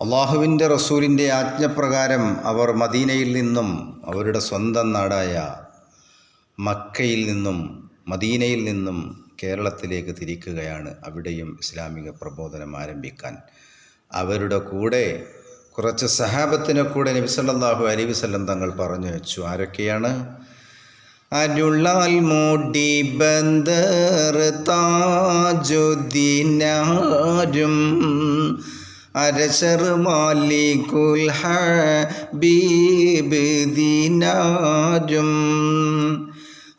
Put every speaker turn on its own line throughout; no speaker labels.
അള്ളാഹുവിന്റെ റസൂലിന്റെ ആജ്ഞപ്രകാരം അവർ മദീനയിൽ നിന്നും അവരുടെ സ്വന്തം നാടായ മക്കയിൽ നിന്നും മദീനയിൽ നിന്നും കേരളത്തിലേക്ക് തിരിക്കുകയാണ് അവിടെയും ഇസ്ലാമിക പ്രബോധനം ആരംഭിക്കാൻ. അവരുടെ കൂടെ കുറച്ച് സഹാബത്തിനെ കൂടെ നബി സല്ലല്ലാഹു അലൈഹി വസല്ലം തങ്ങൾ പറഞ്ഞു വെച്ചു. ആരൊക്കെയാണ്? അരുളാൽ മൂടി ബന്ദർ താജുദ്ദീനാരും അരശർ മാലിക്കുൽ ഹബീബ്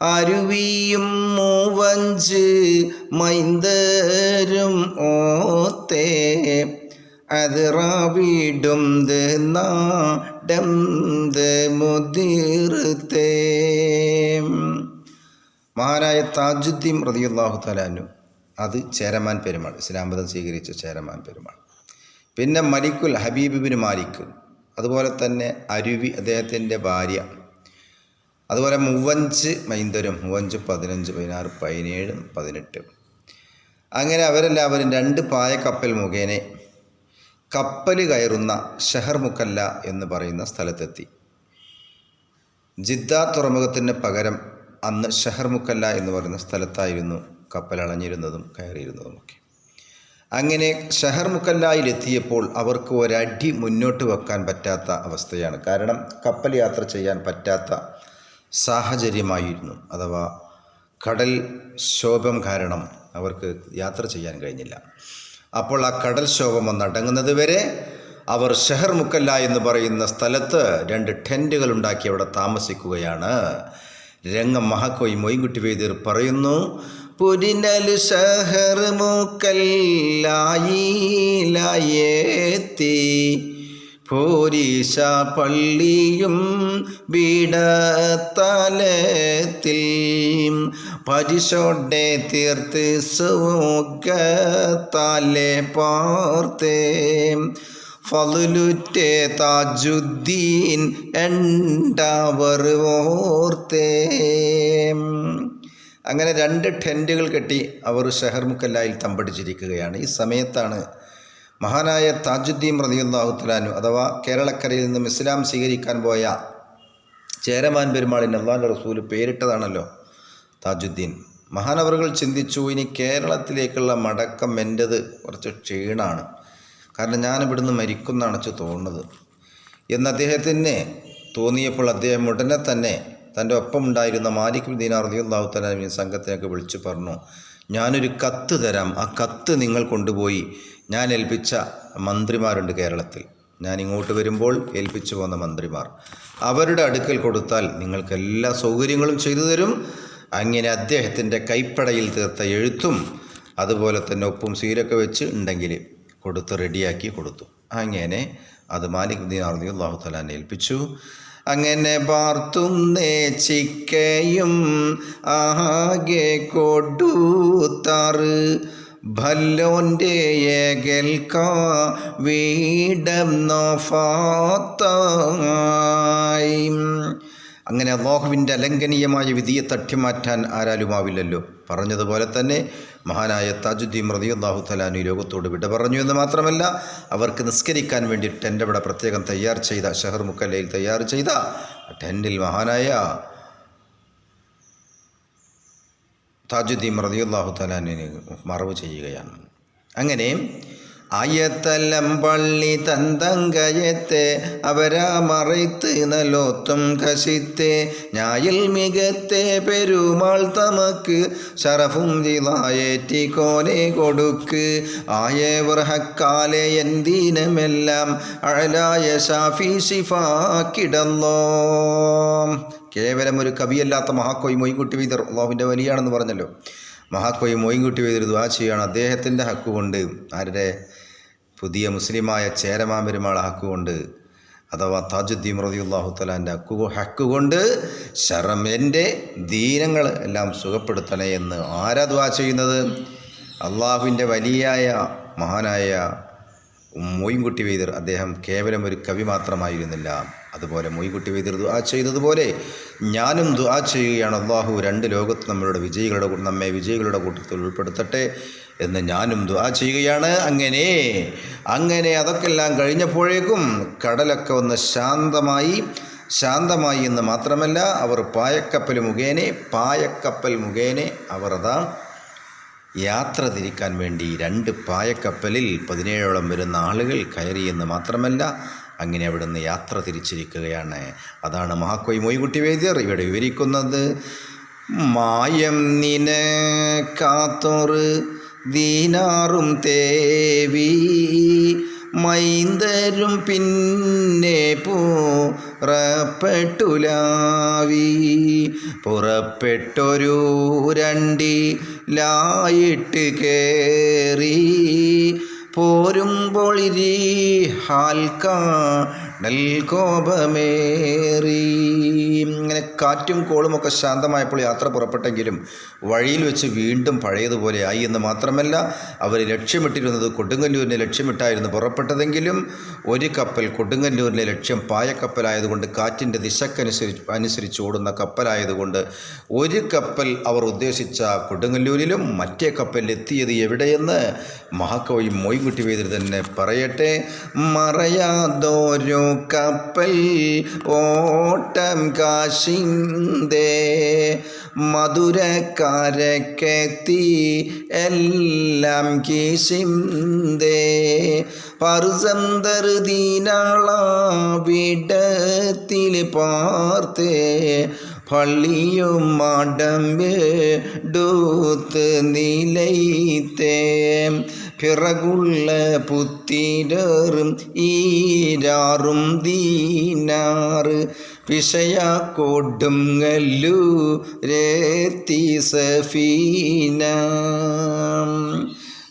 അരുവിയും മൂവഞ്ച് മൈന്ദരും ഓത്തേ. അത് റാവിടും നാടം മുതിർത്തേ. മഹാനായ താജുദ്ദീൻ റതിയുള്ളാഹു തലാനു അത് ചേരമാൻ പെരുമാൾ. ഇസ്ലാം മതം സ്വീകരിച്ച ചേരമാൻ പെരുമാൾ. പിന്നെ മലിക്കുൽ ഹബീബിബിന് മാലിക്. അതുപോലെ തന്നെ അരുവി അദ്ദേഹത്തിന്റെ ഭാര്യ. അതുപോലെ മൂവഞ്ച് മൈന്ദരും മൂവഞ്ച് പതിനഞ്ച് പതിനാറ് പതിനേഴ് പതിനെട്ട്. അങ്ങനെ അവരെല്ലാവരും രണ്ട് പായ കപ്പൽ മുഖേന കപ്പൽ കയറുന്ന ഷഹർ മുക്കല്ല എന്ന് പറയുന്ന സ്ഥലത്തെത്തി. ജിദ്ദ തുറമുഖത്തിന് പകരം അന്ന് ഷഹർ മുക്കല്ല എന്ന് പറയുന്ന സ്ഥലത്തായിരുന്നു കപ്പൽ അളഞ്ഞിരുന്നതും കയറിയിരുന്നതുമൊക്കെ. അങ്ങനെ ഷഹർ മുക്കല്ലായിലെത്തിയപ്പോൾ അവർക്ക് ഒരടി മുന്നോട്ട് വെക്കാൻ പറ്റാത്ത അവസ്ഥയാണ്. കാരണം കപ്പൽ യാത്ര ചെയ്യാൻ പറ്റാത്ത സാഹചര്യമായിരുന്നു. അഥവാ കടൽ ശോഭം കാരണം അവർക്ക് യാത്ര ചെയ്യാൻ കഴിഞ്ഞില്ല. അപ്പോൾ ആ കടൽ ശോഭം വന്നടങ്ങുന്നത് വരെ അവർ ഷെഹർ മുക്കല്ല എന്ന് പറയുന്ന സ്ഥലത്ത് രണ്ട് ടെന്റുകൾ ഉണ്ടാക്കി അവിടെ താമസിക്കുകയാണ്. രംഗം മഹക്കോയി മൊയ്ൻകുട്ടി വൈദ്യർ പറയുന്നു പുരിനൽ ഷഹർ മൂക്കല്ലായിലായേത്തി. പോരീശ പള്ളിയും വീടത്തലത്തിൽ. പരിശോടെ തീർത്ത് സുഖത്താലെ പാർത്തേ. ഫലുറ്റേ താജുദ്ദീൻ എണ്ടവർ ഓർത്തേ. അങ്ങനെ രണ്ട് ടെന്റുകൾ കെട്ടി അവർ ഷെഹർ മുക്കല്ലായിൽ തമ്പടിച്ചിരിക്കുകയാണ്. ഈ സമയത്താണ് മഹാനായ താജുദ്ദീൻ റതിയുല്ലാഹുത്തലാനു അഥവാ കേരളക്കരയിൽ നിന്നും ഇസ്ലാം സ്വീകരിക്കാൻ പോയ ചേരമാൻ പെരുമാളിന് അള്ളാന്റെ റസൂൽ പേരിട്ടതാണല്ലോ താജുദ്ദീൻ. മഹാനവറുകൾ ചിന്തിച്ചു ഇനി കേരളത്തിലേക്കുള്ള മടക്കം എന്റെത് കുറച്ച് ക്ഷീണാണ്. കാരണം ഞാൻ ഇവിടുന്ന് തോന്നുന്നത്. എന്ന് അദ്ദേഹത്തിന് തോന്നിയപ്പോൾ അദ്ദേഹം ഉടനെ തന്നെ തന്റെ ഒപ്പം ഉണ്ടായിരുന്ന മാലിക് ദീനാർ റളിയല്ലാഹു തആല സംഘത്തിനൊക്കെ വിളിച്ചു പറഞ്ഞു ഞാനൊരു കത്ത് തരാം. ആ കത്ത് നിങ്ങൾ കൊണ്ടുപോയി. ഞാൻ ഏൽപ്പിച്ച മന്ത്രിമാരുണ്ട് കേരളത്തിൽ. ഞാൻ ഇങ്ങോട്ട് വരുമ്പോൾ ഏൽപ്പിച്ചു പോന്ന മന്ത്രിമാർ. അവരുടെ അടുക്കൽ കൊടുത്താൽ നിങ്ങൾക്ക് എല്ലാ സൗകര്യങ്ങളും ചെയ്തു തരും. അങ്ങനെ അദ്ദേഹത്തിന്റെ കൈപ്പടയിൽ തീർത്ത എഴുത്തും അതുപോലെ തന്നെ ഒപ്പും സീരൊക്കെ വെച്ച് ഉണ്ടെങ്കിൽ കൊടുത്ത് റെഡിയാക്കി കൊടുത്തു. അങ്ങനെ അത് മാലിക് ദീൻ റളിയല്ലാഹു തആല ഏൽപ്പിച്ചു. അങ്ങനെ പാർത്തും നേച്ചിക്കയും ആകെ കൊടുത്താറ്. ഭല്ലോന്റെ ഏകൽക്ക വീടം നോഫാത്തായി അങ്ങനെ അള്ളാഹുവിന്റെ അലംഘനീയമായ വിധിയെ തട്ടിമാറ്റാൻ ആരാലുമാവില്ലല്ലോ. പറഞ്ഞതുപോലെ തന്നെ മഹാനായ താജുദ്ദീൻ റതി അള്ളാഹു തലാനു ലോകത്തോട് വിട പറഞ്ഞു എന്ന് മാത്രമല്ല അവർക്ക് നിസ്കരിക്കാൻ വേണ്ടി ടെന്റ് അവിടെ പ്രത്യേകം തയ്യാർ ചെയ്ത ഷഹർ മുക്കല്ലയിൽ തയ്യാർ ചെയ്ത ടെന്റിൽ മഹാനായ താജുദ്ദീൻ റതി അള്ളാഹു തലാനിന് മറവ് ചെയ്യുകയാണ്. അങ്ങനെ ആയത്തലം പള്ളി തന്തങ്കയത്തെ അവരാ മറയ്ത്ത് നലോത്തും കശിത്തെ. ഞായിൽ മികത്തെ പെരുമാൾ തമക്ക് ശറഫും ജിതായേറ്റി കോലെ കൊടുക്ക്. ആയവർ ഹക്കാലെ എന്തിനമെല്ലാം അഴലായ ഷാഫി ഷിഫാക്കിടല്ലോ കേവലം ഒരു കവിയല്ലാത്ത മഹാക്കോയ് മൊയ്ക്കുട്ടി വീതർ അള്ളാഹുവിന്റെ വലിയാണെന്ന് പറഞ്ഞല്ലോ. മഹാക്കോയ് മൊയ്ക്കുട്ടി വീതർ ദ്വാ ചെയ്യാണ് അദ്ദേഹത്തിന്റെ ഹക്കുകൊണ്ട് ആരുടെ? പുതിയ മുസ്ലിമായ ചേരമാൻ പെരുമാൾ ഹക്ക് കൊണ്ട് അഥവാ താജുദ്ദീൻ റതിയുള്ളാഹു തലാന്റെ ഹക്കു ഹക്കുകൊണ്ട് ശരം എന്റെ ദീനങ്ങൾ എല്ലാം സുഖപ്പെടുത്തണേ എന്ന് ആരാ ചെയ്യുന്നത്? അള്ളാഹുവിന്റെ വലിയായ മഹാനായ മൊയ്ൻകുട്ടി വൈദർ അദ്ദേഹം കേവലം ഒരു കവി മാത്രമായിരുന്നില്ല. അതുപോലെ മൊയ്കുട്ടി വൈദ്യർ ദുആ ചെയ്തതുപോലെ ഞാനും ദുആ ചെയ്യുകയാണ്. അള്ളാഹു രണ്ട് ലോകത്ത് നമ്മളുടെ വിജയികളുടെ നമ്മെ വിജയികളുടെ കൂട്ടത്തിൽ ഉൾപ്പെടുത്തട്ടെ എന്ന് ഞാനും ദുആ ചെയ്യുകയാണ്. അങ്ങനെ അങ്ങനെ അതൊക്കെല്ലാം കഴിഞ്ഞപ്പോഴേക്കും കടലൊക്കെ ഒന്ന് ശാന്തമായി ശാന്തമായി എന്ന് മാത്രമല്ല അവർ പായക്കപ്പൽ മുഖേനെ പായക്കപ്പൽ മുഖേനെ അവർ അതാ യാത്ര തിരിക്കാൻ വേണ്ടി രണ്ട് പായക്കപ്പലിൽ പതിനേഴോളം വരുന്ന ആളുകൾ കയറിയെന്ന് മാത്രമല്ല അങ്ങനെ അവിടുന്ന് യാത്ര തിരിച്ചിരിക്കുകയാണ്. അതാണ് മഹാക്കോയ് മൊയ്കുട്ടി വേദ്യർ ഇവിടെ വിവരിക്കുന്നത്. മായം നിന കാത്തോറു ദീനാറും തേവി മൈന്ദരും പിന്നെ പുറപ്പെട്ടുലാവി പുറപ്പെട്ടൊരു രണ്ടി ലായിട്ട് കേറി പോരുമ്പോൾ ഇരി ഹാൽക്കാടൽ കോപമേറി ഇങ്ങനെ കാറ്റും കോളുമൊക്കെ ശാന്തമായപ്പോൾ യാത്ര പുറപ്പെട്ടെങ്കിലും വഴിയിൽ വെച്ച് വീണ്ടും പഴയതുപോലെ ആയി എന്ന് മാത്രമല്ല അവർ ലക്ഷ്യമിട്ടിരുന്നത് കൊടുങ്ങല്ലൂരിനെ ലക്ഷ്യമിട്ടായിരുന്നു പുറപ്പെട്ടതെങ്കിലും ഒരു കപ്പൽ കൊടുങ്ങല്ലൂരിലെ ലക്ഷ്യം പായക്കപ്പലായതുകൊണ്ട് കാറ്റിന്റെ ദിശക്കനുസരിച്ച് അനുസരിച്ച് ഓടുന്ന കപ്പലായതുകൊണ്ട് ഒരു കപ്പൽ അവർ ഉദ്ദേശിച്ച കൊടുങ്ങല്ലൂരിലും മറ്റേ കപ്പൽ എത്തിയത് എവിടെയെന്ന് മഹാകവി മൊയ്കുട്ടി വേദിൽ തന്നെ പറയട്ടെ. മറയാതൊരു കപ്പൽ ഓട്ടം കാശിന്തേ. മധുരക്കാരക്കെത്തി എല്ലാം കീശിന്തേ. പറുസന്തറുദീനാള വിടത്തിൽ പാർത്തേ. പള്ളിയും മടമ്പെടുത്ത് നിലയിത്തേ. പിറകുള്ള പുത്തിരറും ഈരാറും ദീനാറ് വിഷയ കല്ലു രേത്തി സഫീന.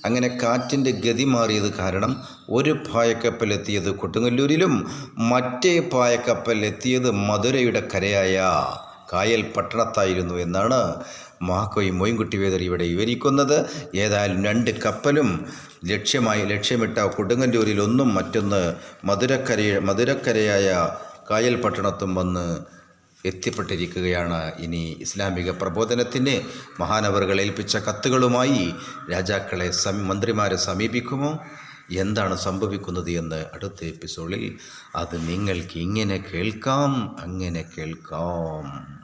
അങ്ങനെ കാറ്റിന്റെ ഗതി മാറിയത് കാരണം ഒരു പായക്കപ്പൽ എത്തിയത് കൊട്ടുങ്ങല്ലൂരിലും മറ്റേ പായക്കപ്പൽ എത്തിയത് മധുരയുടെ കരയായ കായൽ പട്ടണത്തായിരുന്നു എന്നാണ് മാക്കോയി മൊയ്ൻകുട്ടി വേദർ ഇവിടെ വിവരിക്കുന്നത്. ഏതായാലും രണ്ട് കപ്പലും ലക്ഷ്യമായി ലക്ഷ്യമിട്ട കൊടുങ്ങല്ലൂരിൽ ഒന്നും മറ്റൊന്ന് മധുരക്കര മധുരക്കരയായ കായൽ പട്ടണത്തും വന്ന് എത്തിപ്പെട്ടിരിക്കുകയാണ്. ഇനി ഇസ്ലാമിക പ്രബോധനത്തിന് മഹാനവറുകൾ ഏൽപ്പിച്ച കത്തുകളുമായി രാജാക്കളെ മന്ത്രിമാരെ സമീപിക്കുമോ? എന്താണ് സംഭവിക്കുന്നത് എന്ന് അടുത്ത എപ്പിസോഡിൽ അത് നിങ്ങൾക്ക് ഇങ്ങനെ കേൾക്കാം അങ്ങനെ കേൾക്കാം.